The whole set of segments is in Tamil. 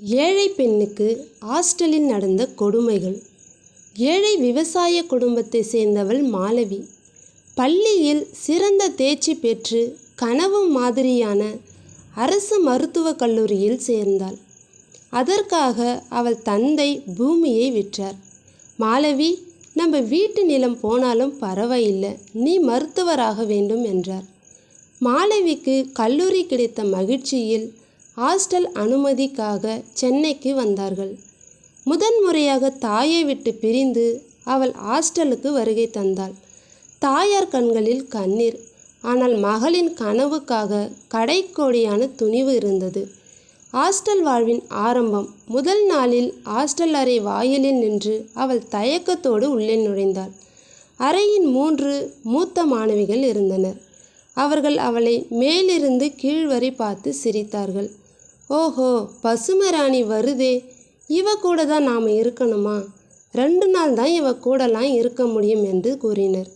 ஏழை பெண்ணுக்கு ஹாஸ்டலில் நடந்த கொடுமைகள். ஏழை விவசாய குடும்பத்தை சேர்ந்தவள் மாலவி. பள்ளியில் சிறந்த தேர்ச்சி பெற்று கனவு மாதிரியான அரசு மருத்துவக் கல்லூரியில் சேர்ந்தாள். அதற்காக அவள் தந்தை பூமியை விற்றார். மாலவி நம்ம வீட்டு நிலம் போனாலும் பரவாயில்லை நீ மருத்துவராக வேண்டும் என்றார். மாலவிக்கு கல்லூரி கிடைத்த மகிழ்ச்சியில் ஹாஸ்டல் அனுமதிக்காக சென்னைக்கு வந்தார்கள். முதன்முறையாக தாயை விட்டு பிரிந்து அவள் ஹாஸ்டலுக்கு வருகை தந்தாள். தாயார் கண்களில் கண்ணீர் ஆனால் மகளின் கனவுக்காக கடைக்கோடியான துணிவு இருந்தது. ஹாஸ்டல் வாழ்வின் ஆரம்பம் முதல் நாளில் ஹாஸ்டல் அறை வாயிலில் நின்று அவள் தயக்கத்தோடு உள்ளே நுழைந்தாள். அறையின் மூன்று மூத்த மாணவிகள் இருந்தனர். அவர்கள் அவளை மேலிருந்து கீழ் வரை பார்த்து சிரித்தார்கள். ஓஹோ பசுமராணி வருதே. இவ கூட தான் நாம் இருக்கணுமா? ரெண்டு நாள் தான் இவ கூடலாம் இருக்க முடியும் என்று கூறினர்.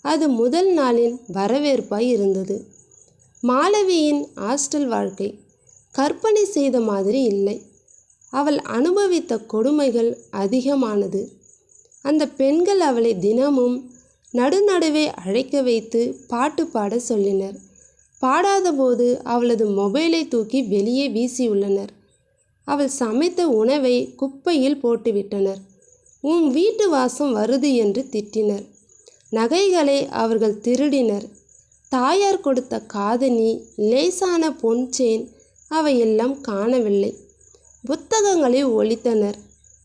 அது முதல் நாளின் வரவேற்பாய் இருந்தது. மாலவியின் ஹாஸ்டல் வாழ்க்கை கற்பனை செய்த மாதிரி இல்லை. அவள் அனுபவித்த கொடுமைகள் அதிகமானது. அந்த பெண்கள் அவளை தினமும் நடுநடுவே அழைக்க வைத்து பாட்டு பாட சொல்லினர். பாடாதபோது அவளது மொபைலை தூக்கி வெளியே வீசியுள்ளனர் அவள் சமைத்த உணவை குப்பையில் போட்டுவிட்டனர் உன் வீட்டு வாசம் வருது என்று திட்டினர். நகைகளை அவர்கள் திருடினர். தாயார் கொடுத்த காதணி லேசான பொன் செயின் அவையெல்லாம் காணவில்லை. புத்தகங்களை ஒழித்தனர்.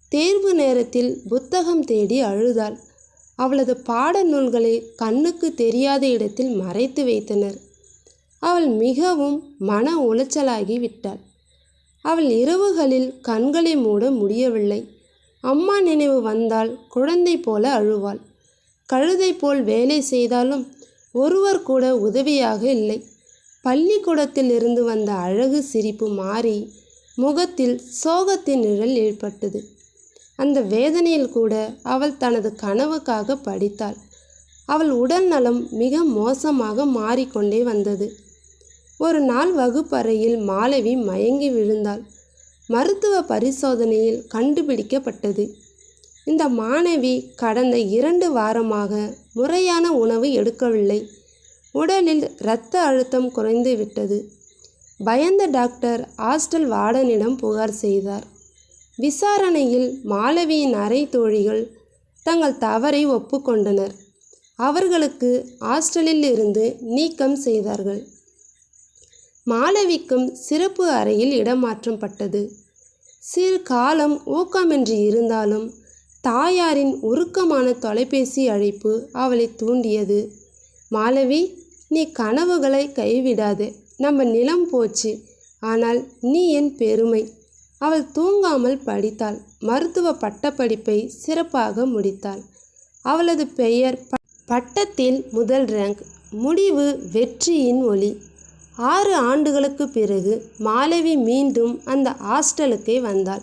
தேர்வு நேரத்தில் புத்தகம் தேடி அழுதாள். அவளது பாட நூல்களை கண்ணுக்கு தெரியாத இடத்தில் மறைத்து வைத்தனர். அவள் மிகவும் மன உளைச்சலாகி விட்டாள். அவள் இரவுகளில் கண்களை மூட முடியவில்லை. அம்மா நினைவு வந்தால் குழந்தை போல அழுவாள். கழுதை போல் வேலை செய்தாலும் ஒருவர் கூட உதவியாக இல்லை. பள்ளிக்கூடத்தில் இருந்து வந்த அழகு சிரிப்பு மாறி முகத்தில் சோகத்தின் நிழல் ஏற்பட்டது. அந்த வேதனையில் கூட அவள் தனது கனவுக்காக படித்தாள். அவள் உடல் நலம் மிக மோசமாக மாறிக்கொண்டே வந்தது. ஒரு நாள் வகுப்பறையில் மாலவி மயங்கி விழுந்தாள். மருத்துவ பரிசோதனையில் கண்டுபிடிக்கப்பட்டது. இந்த மாணவி கடந்த இரண்டு வாரமாக முறையான உணவு எடுக்கவில்லை. உடலில் இரத்த அழுத்தம் குறைந்து விட்டது. பயந்த டாக்டர் ஹாஸ்டல் வார்டனிடம் புகார் செய்தார். விசாரணையில் மாலவியின் அறை தோழிகள் தங்கள் தவறை ஒப்புக்கொண்டனர். அவர்களுக்கு ஹாஸ்டலில் இருந்து நீக்கம் செய்தார்கள். மாலவிக்கும் சிறப்பு அறையில் இடமாற்றப்பட்டது. சிறு காலம் ஊக்கமின்றி இருந்தாலும் தாயாரின் உருக்கமான தொலைபேசி அழைப்பு அவளை தூண்டியது. மாலவி நீ கனவுகளை கைவிடாதே நம்ம நிலம் போச்சு. ஆனால் நீ என் பெருமை. அவள் தூங்காமல் படித்தாள். மருத்துவ பட்டப்படிப்பை சிறப்பாக முடித்தாள். அவளது பெயர் பட்டத்தில் முதல் ரேங்க் முடிவு வெற்றியின் ஒளி ஆறு ஆண்டுகளுக்கு பிறகு மாலவி மீண்டும் அந்த ஹாஸ்டலுக்கே வந்தாள்.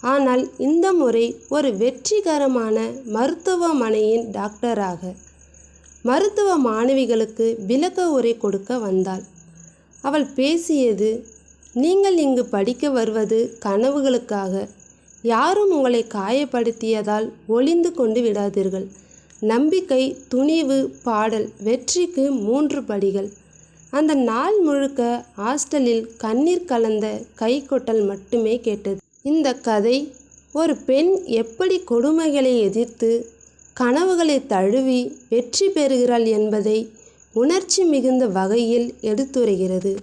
ஆனால் இந்த முறை ஒரு வெற்றிகரமான மருத்துவமனையின் டாக்டராக மருத்துவ மாணவிகளுக்கு விளக்க உரை கொடுக்க வந்தாள். அவள் பேசியது நீங்கள் இங்கு படிக்க வருவது கனவுகளுக்காக. யாரும் உங்களை காயப்படுத்தியதால் ஒளிந்து கொண்டு விடாதீர்கள். நம்பிக்கை துணிவு பாடல் வெற்றிக்கு மூன்று படிகள். அந்த நாள் முழுக்க ஹாஸ்டலில் கண்ணீர் கலந்த கைகொட்டல் மட்டுமே கேட்டது. இந்த கதை ஒரு பெண் எப்படி கொடுமைகளை எதிர்த்து கனவுகளை தழுவி வெற்றி பெறுகிறாள் என்பதை உணர்ச்சி மிகுந்த வகையில் எடுத்துரைகிறது.